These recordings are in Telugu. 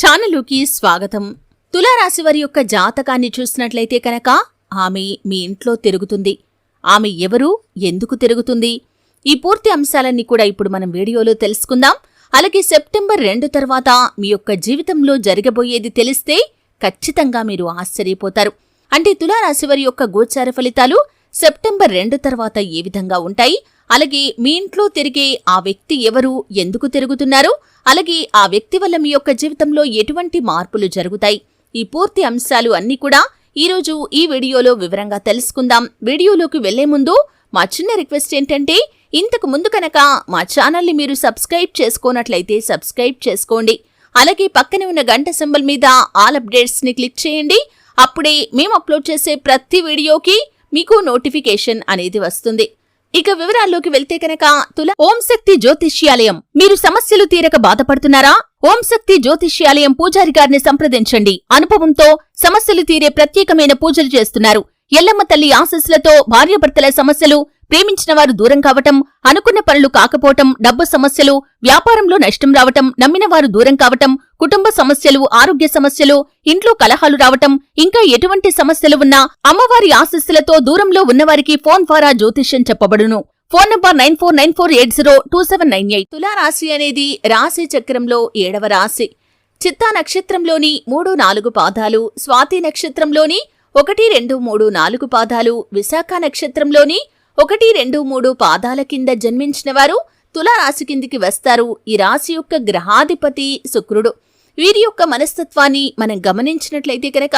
ఛానలుకి స్వాగతం. తులారాశి వారి యొక్క జాతకాన్ని చూసినట్లయితే కనుక ఆమె మీ ఇంట్లో తిరుగుతుంది. ఆమె ఎవరు? ఎందుకు తిరుగుతుంది? ఈ పూర్తి అంశాలన్నీ కూడా ఇప్పుడు మనం వీడియోలో తెలుసుకుందాం. అలాగే సెప్టెంబర్ రెండు తర్వాత మీ యొక్క జీవితంలో జరగబోయేది తెలిస్తే ఖచ్చితంగా మీరు ఆశ్చర్యపోతారు. అంటే తులారాశి వారి యొక్క గోచార ఫలితాలు సెప్టెంబర్ రెండు తర్వాత ఏ విధంగా ఉంటాయి? అలాగే మీ ఇంట్లో తిరిగే ఆ వ్యక్తి ఎవరు? ఎందుకు తిరుగుతున్నారు? అలాగే ఆ వ్యక్తి వల్ల మీ యొక్క జీవితంలో ఎటువంటి మార్పులు జరుగుతాయి? ఈ పూర్తి అంశాలు అన్నీ కూడా ఈరోజు ఈ వీడియోలో వివరంగా తెలుసుకుందాం. వీడియోలోకి వెళ్ళే ముందు మా చిన్న రిక్వెస్ట్ ఏంటంటే ఇంతకు ముందు కనుక మా ఛానల్ని మీరు సబ్స్క్రైబ్ చేసుకోనట్లయితే సబ్స్క్రైబ్ చేసుకోండి. అలాగే పక్కనే ఉన్న గంట సింబల్ మీద ఆల్ అప్డేట్స్ని క్లిక్ చేయండి. అప్పుడే మేము అప్లోడ్ చేసే ప్రతి వీడియోకి మీకు నోటిఫికేషన్ అనేది వస్తుంది. ఇక వివరాల్లోకి వెళ్తే కనుక తుల ఓం శక్తి జ్యోతిష్యాలయం. మీరు సమస్యలు తీరక బాధపడుతున్నారా? ఓం శక్తి జ్యోతిష్యాలయం పూజారి గారిని సంప్రదించండి. అనుభవంతో సమస్యలు తీరే ప్రత్యేకమైన పూజలు చేస్తున్నారు. ఎల్లమ్మ తల్లి ఆశస్సులతో భార్యాభర్తల సమస్యలు ప్రేమించిన వారు దూరం కావటం అనుకున్న పనులు కాకపోవటం డబ్బు సమస్యలు వ్యాపారంలో నష్టం రావటం నమ్మిన వారు దూరం కావటం కుటుంబ సమస్యలు ఆరోగ్య సమస్యలు ఇంట్లో కలహాలు రావటం ఇంకా ఎటువంటి సమస్యలు ఉన్నా అమ్మవారి ఆశస్సులతో దూరంలో ఉన్నవారికి ఫోన్ ద్వారా జ్యోతిష్యం చెప్పబడును. Phone number nine four nine four eight zero two seven nine eight. తులారాశి అనేది రాశి చక్రంలో ఏడవ రాశి. చిత్తా నక్షత్రంలోని మూడు నాలుగు పాదాలు స్వాతి నక్షత్రంలోని ఒకటి రెండు మూడు నాలుగు పాదాలు విశాఖ నక్షత్రంలోని ఒకటి రెండు మూడు పాదాల కింద జన్మించిన వారు తులారాశి కిందికి వస్తారు. ఈ రాశి యొక్క గ్రహాధిపతి శుక్రుడు. వీరి యొక్క మనస్తత్వాన్ని మనం గమనించినట్లయితే కనుక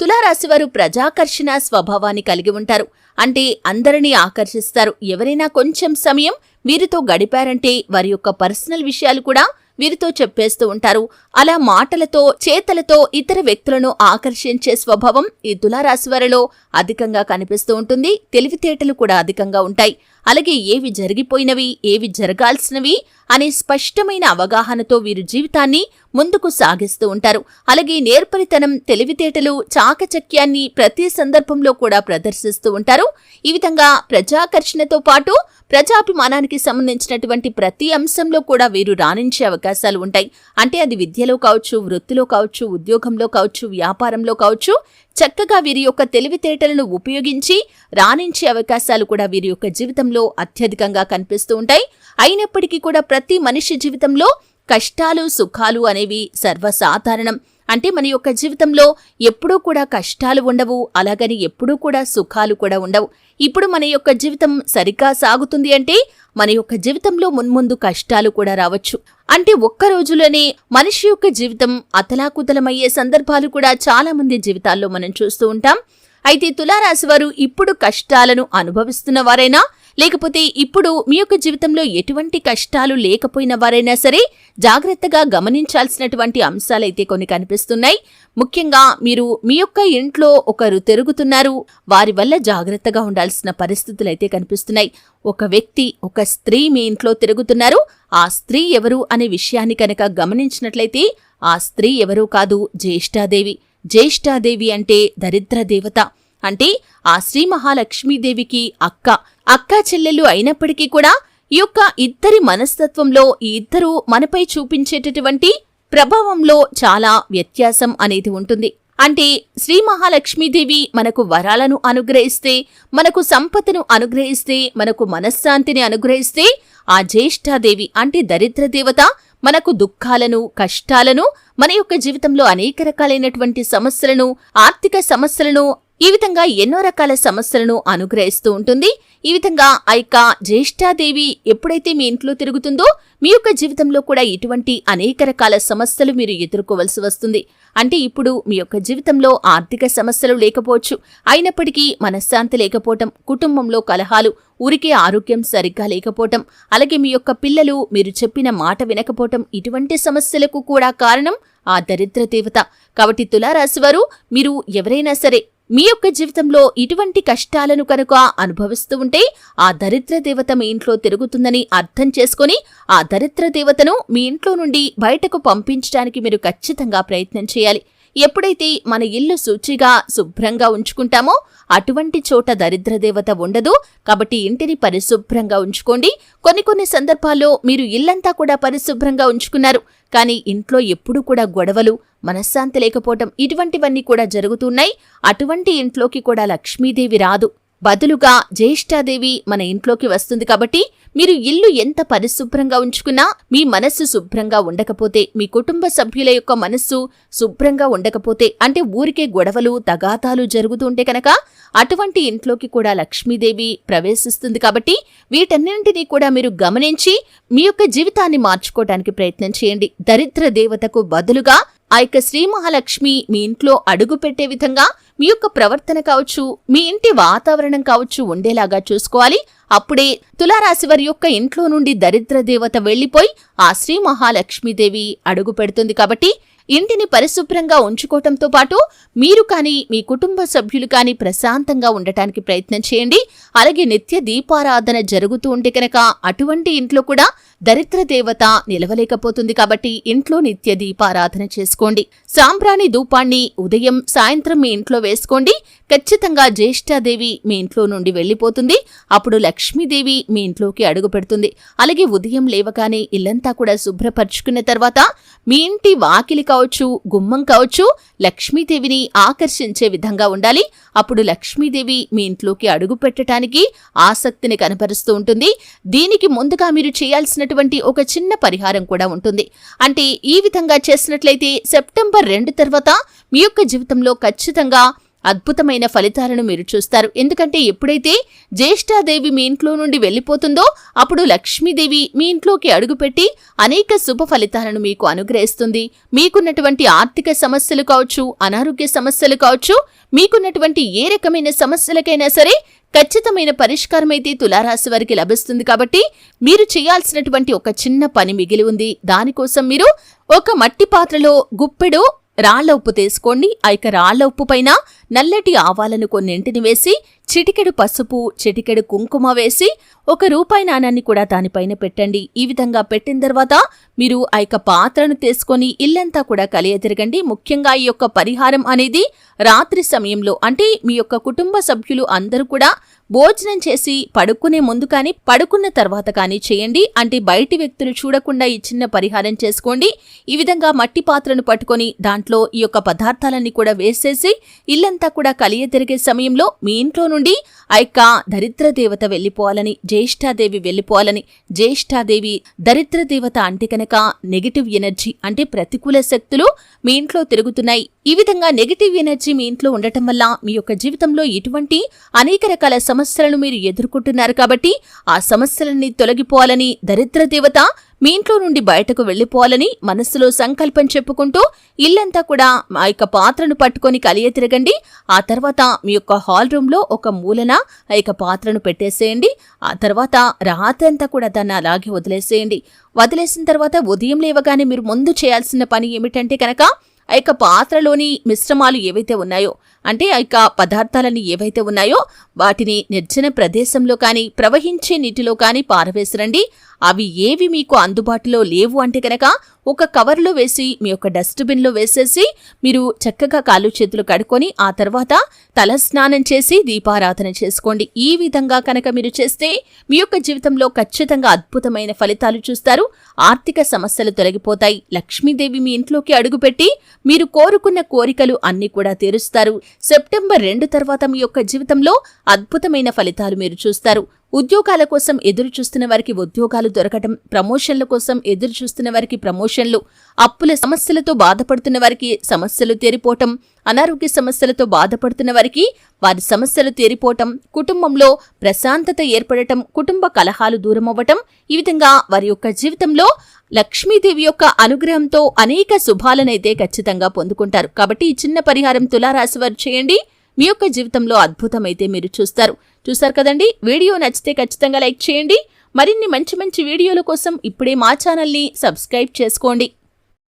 తులారాశి వారు ప్రజాకర్షణ స్వభావాన్ని కలిగి ఉంటారు. అంటే అందరినీ ఆకర్షిస్తారు. ఎవరైనా కొంచెం సమయం వీరితో గడిపారంటే వారి యొక్క పర్సనల్ విషయాలు కూడా వీరితో చెప్పేస్తూ ఉంటారు. అలా మాటలతో చేతలతో ఇతర వ్యక్తులను ఆకర్షించే స్వభావం ఈ తులారాశి వారిలో అధికంగా కనిపిస్తూ ఉంటుంది. తెలివితేటలు కూడా అధికంగా ఉంటాయి. అలాగే ఏవి జరిగిపోయినవి ఏవి జరగాల్సినవి అనే స్పష్టమైన అవగాహనతో వీరు జీవితాన్ని ముందుకు సాగిస్తూ ఉంటారు. అలాగే నేర్పరితనం తెలివితేటలు చాకచక్యాన్ని ప్రతి సందర్భంలో కూడా ప్రదర్శిస్తూ ఉంటారు. ఈ విధంగా ప్రజాకర్షణతో పాటు ప్రజాభిమానానికి సంబంధించినటువంటి ప్రతి అంశంలో కూడా వీరు రాణించే అవకాశాలు ఉంటాయి. అంటే అది విద్యలో కావచ్చు వృత్తిలో కావచ్చు ఉద్యోగంలో కావచ్చు వ్యాపారంలో కావచ్చు చక్కగా వీరి యొక్క తెలివితేటలను ఉపయోగించి రాణించే అవకాశాలు కూడా వీరి యొక్క జీవితంలో అత్యధికంగా కనిపిస్తూ ఉంటాయి. అయినప్పటికీ కూడా ప్రతి మనిషి జీవితంలో కష్టాలు సుఖాలు అనేవి సర్వసాధారణం. అంటే మన యొక్క జీవితంలో ఎప్పుడూ కూడా కష్టాలు ఉండవు అలాగని ఎప్పుడూ కూడా సుఖాలు కూడా ఉండవు. ఇప్పుడు మన యొక్క జీవితం సరిగ్గా సాగుతుంది అంటే మన యొక్క జీవితంలో మున్ముందు కష్టాలు కూడా రావచ్చు. అంటే ఒక్క రోజులోనే మనిషి యొక్క జీవితం అతలాకుతలమయ్యే సందర్భాలు కూడా చాలా మంది జీవితాల్లో మనం చూస్తూ ఉంటాం. అయితే తులారాశి వారు ఇప్పుడు కష్టాలను అనుభవిస్తున్న వారైనా లేకపోతే ఇప్పుడు మీ యొక్క జీవితంలో ఎటువంటి కష్టాలు లేకపోయిన వారైనా సరే జాగ్రత్తగా గమనించాల్సినటువంటి అంశాలైతే కొన్ని కనిపిస్తున్నాయి. ముఖ్యంగా మీరు మీ యొక్క ఇంట్లో ఒకరు తిరుగుతున్నారు. వారి వల్ల జాగ్రత్తగా ఉండాల్సిన పరిస్థితులు అయితే కనిపిస్తున్నాయి. ఒక వ్యక్తి ఒక స్త్రీ మీ ఇంట్లో తిరుగుతున్నారు. ఆ స్త్రీ ఎవరు అనే విషయాన్ని కనుక గమనించినట్లయితే ఆ స్త్రీ ఎవరూ కాదు జ్యేష్ఠాదేవి. జ్యేష్ఠాదేవి అంటే దరిద్ర దేవత. అంటే ఆ శ్రీ మహాలక్ష్మీదేవికి అక్క అక్కా చెల్లెలు అయినప్పటికీ కూడా ఈ యొక్క ఇద్దరి మనస్తత్వంలో ఈ ఇద్దరు మనపై చూపించేటటువంటి ప్రభావంలో చాలా వ్యత్యాసం అనేది ఉంటుంది. అంటే శ్రీ మహాలక్ష్మీదేవి మనకు వరాలను అనుగ్రహిస్తే మనకు సంపదను అనుగ్రహిస్తే మనకు మనశ్శాంతిని అనుగ్రహిస్తే ఆ జ్యేష్ఠాదేవి అంటే దరిద్ర దేవత మనకు దుఃఖాలను కష్టాలను మన యొక్క జీవితంలో అనేక రకాలైనటువంటి సమస్యలను ఆర్థిక సమస్యలను ఈ విధంగా ఎన్నో రకాల సమస్యలను అనుగ్రహిస్తూ ఉంటుంది. ఈ విధంగా ఆ యొక్క జ్యేష్ఠాదేవి ఎప్పుడైతే మీ ఇంట్లో తిరుగుతుందో మీ యొక్క జీవితంలో కూడా ఇటువంటి అనేక రకాల సమస్యలు మీరు ఎదుర్కోవలసి వస్తుంది. అంటే ఇప్పుడు మీ యొక్క జీవితంలో ఆర్థిక సమస్యలు లేకపోవచ్చు. అయినప్పటికీ మనశ్శాంతి లేకపోవటం కుటుంబంలో కలహాలు ఊరికే ఆరోగ్యం సరిగ్గా లేకపోవటం అలాగే మీ యొక్క పిల్లలు మీరు చెప్పిన మాట వినకపోవటం ఇటువంటి సమస్యలకు కూడా కారణం ఆ దరిద్ర దేవత. కాబట్టి తులారాశివారు మీరు ఎవరైనా సరే మీ యొక్క జీవితంలో ఇటువంటి కష్టాలను కనుక అనుభవిస్తూ ఉంటే ఆ దరిద్ర దేవత మీ ఇంట్లో తిరుగుతుందని అర్థం చేసుకుని ఆ దరిద్ర దేవతను మీ ఇంట్లో నుండి బయటకు పంపించడానికి మీరు ఖచ్చితంగా ప్రయత్నం చేయాలి. ఎప్పుడైతే మన ఇల్లు శుచిగా శుభ్రంగా ఉంచుకుంటామో అటువంటి చోట దరిద్రదేవత ఉండదు. కాబట్టి ఇంటిని పరిశుభ్రంగా ఉంచుకోండి. కొన్ని కొన్ని సందర్భాల్లో మీరు ఇల్లంతా కూడా పరిశుభ్రంగా ఉంచుకున్నారు. కానీ ఇంట్లో ఎప్పుడూ కూడా గొడవలు మనశ్శాంతి లేకపోవటం ఇటువంటివన్నీ కూడా జరుగుతున్నాయి. అటువంటి ఇంట్లోకి కూడా లక్ష్మీదేవి రాదు. బదులుగా జ్యేష్ఠాదేవి మన ఇంట్లోకి వస్తుంది కాబట్టి మీరు ఇల్లు ఎంత పరిశుభ్రంగా ఉంచుకున్నా మీ మనస్సు శుభ్రంగా ఉండకపోతే మీ కుటుంబ సభ్యుల యొక్క మనస్సు శుభ్రంగా ఉండకపోతే అంటే ఊరికే గొడవలు తగాతాలు జరుగుతుంటే కనుక అటువంటి ఇంట్లోకి కూడా లక్ష్మీదేవి ప్రవేశిస్తుంది కాబట్టి వీటన్నింటినీ కూడా మీరు గమనించి మీ యొక్క జీవితాన్ని మార్చుకోవడానికి ప్రయత్నం చేయండి. దరిద్ర దేవతకు బదులుగా ఆ యొక్క శ్రీ మహాలక్ష్మి మీ ఇంట్లో అడుగు పెట్టే విధంగా మీ యొక్క ప్రవర్తన కావచ్చు మీ ఇంటి వాతావరణం కావచ్చు ఉండేలాగా చూసుకోవాలి. అప్పుడే తులారాశి వారి యొక్క ఇంట్లో నుండి దరిద్ర దేవత వెళ్ళిపోయి ఆ శ్రీ మహాలక్ష్మీదేవి అడుగు పెడుతుంది కాబట్టి ఇంటిని పరిశుభ్రంగా ఉంచుకోవటంతో పాటు మీరు కానీ మీ కుటుంబ సభ్యులు కానీ ప్రశాంతంగా ఉండటానికి ప్రయత్నం చేయండి. అలాగే నిత్య దీపారాధన జరుగుతూ ఉంటే కనుక అటువంటి ఇంట్లో కూడా దరిద్ర దేవత నిలవలేకపోతుంది కాబట్టి ఇంట్లో నిత్య దీపారాధన చేసుకోండి. సాంబ్రాణి ధూపాన్ని ఉదయం సాయంత్రం మీ ఇంట్లో వేసుకోండి. ఖచ్చితంగా జ్యేష్ఠాదేవి మీ ఇంట్లో నుండి వెళ్ళిపోతుంది అప్పుడు లక్ష్మీదేవి మీ ఇంట్లోకి అడుగు పెడుతుంది. అలాగే ఉదయం లేవగానే ఇల్లంతా కూడా శుభ్రపరుచుకున్న తర్వాత మీ ఇంటి వాకిలి కావచ్చు గుమ్మం కావచ్చు లక్ష్మీదేవిని ఆకర్షించే విధంగా ఉండాలి. అప్పుడు లక్ష్మీదేవి మీ ఇంట్లోకి అడుగు పెట్టడానికి ఆసక్తిని కనపరుస్తూ ఉంటుంది. దీనికి ముందుగా మీరు చేయాల్సినటువంటి ఒక చిన్న పరిహారం కూడా ఉంటుంది. అంటే ఈ విధంగా చేసినట్లయితే సెప్టెంబర్ రెండు తర్వాత మీ యొక్క జీవితంలో ఖచ్చితంగా అద్భుతమైన ఫలితాలను మీరు చూస్తారు. ఎందుకంటే ఎప్పుడైతే జ్యేష్ఠాదేవి మీ ఇంట్లో నుండి వెళ్ళిపోతుందో అప్పుడు లక్ష్మీదేవి మీ ఇంట్లోకి అడుగుపెట్టి అనేక శుభ ఫలితాలను మీకు అనుగ్రహిస్తుంది. మీకున్నటువంటి ఆర్థిక సమస్యలు కావచ్చు అనారోగ్య సమస్యలు కావచ్చు మీకున్నటువంటి ఏ రకమైన సమస్యలకైనా సరే ఖచ్చితమైన పరిష్కారం అయితే తులారాశి వారికి లభిస్తుంది. కాబట్టి మీరు చేయాల్సినటువంటి ఒక చిన్న పని మిగిలి ఉంది. దానికోసం మీరు ఒక మట్టి పాత్రలో గుప్పెడు రాళ్ళ ఉప్పు తీసుకోండి ఆ యొక్క రాళ్ళ ఉప్పు పైన నల్లటి ఆవాలను కొన్నింటిని వేసి చిటికెడు పసుపు చిటికెడు కుంకుమ వేసి ఒక రూపాయి నాణాన్ని కూడా దానిపైన పెట్టండి. ఈ విధంగా పెట్టిన తర్వాత మీరు ఆ యొక్క పాత్రను తీసుకొని ఇల్లంతా కూడా కలియతిరగండి ముఖ్యంగా ఈ యొక్క పరిహారం అనేది రాత్రి సమయంలో అంటే మీ యొక్క కుటుంబ సభ్యులు అందరూ కూడా భోజనం చేసి పడుకునే ముందు కానీ పడుకున్న తర్వాత కానీ చేయండి. అంటే బయటి వ్యక్తులు చూడకుండా ఈ చిన్న పరిహారం చేసుకోండి. ఈ విధంగా మట్టి పాత్రను పట్టుకొని దాంట్లో ఈ యొక్క పదార్థాలన్నీ కూడా వేసేసి ఇల్లంతా కూడా కలియ తిరిగే సమయంలో మీ ఇంట్లో నుండి ఆ యొక్క దరిద్ర దేవత వెళ్ళిపోవాలని జ్యేష్ఠాదేవి వెళ్ళిపోవాలని జ్యేష్ఠాదేవి దరిద్ర దేవత అంటే కనుక నెగిటివ్ ఎనర్జీ అంటే ప్రతికూల శక్తులు మీ ఇంట్లో తిరుగుతున్నాయి. ఈ విధంగా నెగిటివ్ ఎనర్జీ మీ ఇంట్లో ఉండటం వల్ల మీ యొక్క జీవితంలో ఇటువంటి అనేక రకాల సమస్యలను మీరు ఎదుర్కొంటున్నారు కాబట్టి ఆ సమస్యలన్నీ తొలగిపోవాలని దరిద్ర దేవత మీ ఇంట్లో నుండి బయటకు వెళ్ళిపోవాలని మనస్సులో సంకల్పం చెప్పుకుంటూ ఇల్లంతా కూడా ఆ యొక్క పాత్రను పట్టుకొని కలియ తిరగండి. ఆ తర్వాత మీ యొక్క హాల్ రూమ్లో ఒక మూలన ఆ యొక్క పాత్రను పెట్టేసేయండి. ఆ తర్వాత రాత్రంతా కూడా దాన్ని అలాగే వదిలేసేయండి. వదిలేసిన తర్వాత ఉదయం లేవగానే మీరు ముందు చేయాల్సిన పని ఏమిటంటే కనుక ఆ యొక్క పాత్రలోని మిశ్రమాలు ఏవైతే ఉన్నాయో అంటే ఆ యొక్క పదార్థాలని ఏవైతే ఉన్నాయో వాటిని నిర్జన ప్రదేశంలో కానీ ప్రవహించే నీటిలో కానీ పారవేసిరండి. అవి ఏవి మీకు అందుబాటులో లేవు అంటే కనుక ఒక కవర్లో వేసి మీ యొక్క డస్ట్బిన్లో వేసేసి మీరు చక్కగా కాలు చేతులు కడుక్కొని ఆ తర్వాత తల స్నానం చేసి దీపారాధన చేసుకోండి. ఈ విధంగా కనుక మీరు చేస్తే మీ యొక్క జీవితంలో ఖచ్చితంగా అద్భుతమైన ఫలితాలు చూస్తారు. ఆర్థిక సమస్యలు తొలగిపోతాయి. లక్ష్మీదేవి మీ ఇంట్లోకి అడుగుపెట్టి మీరు కోరుకున్న కోరికలు అన్ని కూడా తీరుస్తారు. సెప్టెంబర్ రెండు తర్వాత మీ యొక్క జీవితంలో అద్భుతమైన ఫలితాలు మీరు చూస్తారు. ఉద్యోగాల కోసం ఎదురు చూస్తున్న వారికి ఉద్యోగాలు దొరకటం ప్రమోషన్ల కోసం ఎదురు చూస్తున్న వారికి ప్రమోషన్లు అప్పుల సమస్యలతో బాధపడుతున్న వారికి సమస్యలు తీరిపోవటం అనారోగ్య సమస్యలతో బాధపడుతున్న వారికి వారి సమస్యలు తీరిపోవటం కుటుంబంలో ప్రశాంతత ఏర్పడటం కుటుంబ కలహాలు దూరమవ్వటం ఈ విధంగా వారి యొక్క జీవితంలో లక్ష్మీదేవి యొక్క అనుగ్రహంతో అనేక శుభాలనైతే ఖచ్చితంగా పొందుకుంటారు. కాబట్టి ఈ చిన్న పరిహారం తులారాశి వారు చేయండి. మీ యొక్క జీవితంలో అద్భుతమైతే మీరు చూస్తారు. చూశారు కదండి? వీడియో నచ్చితే ఖచ్చితంగా లైక్ చేయండి. మరిన్ని మంచి మంచి వీడియోల కోసం ఇప్పుడే మా ఛానల్ని సబ్స్క్రైబ్ చేసుకోండి.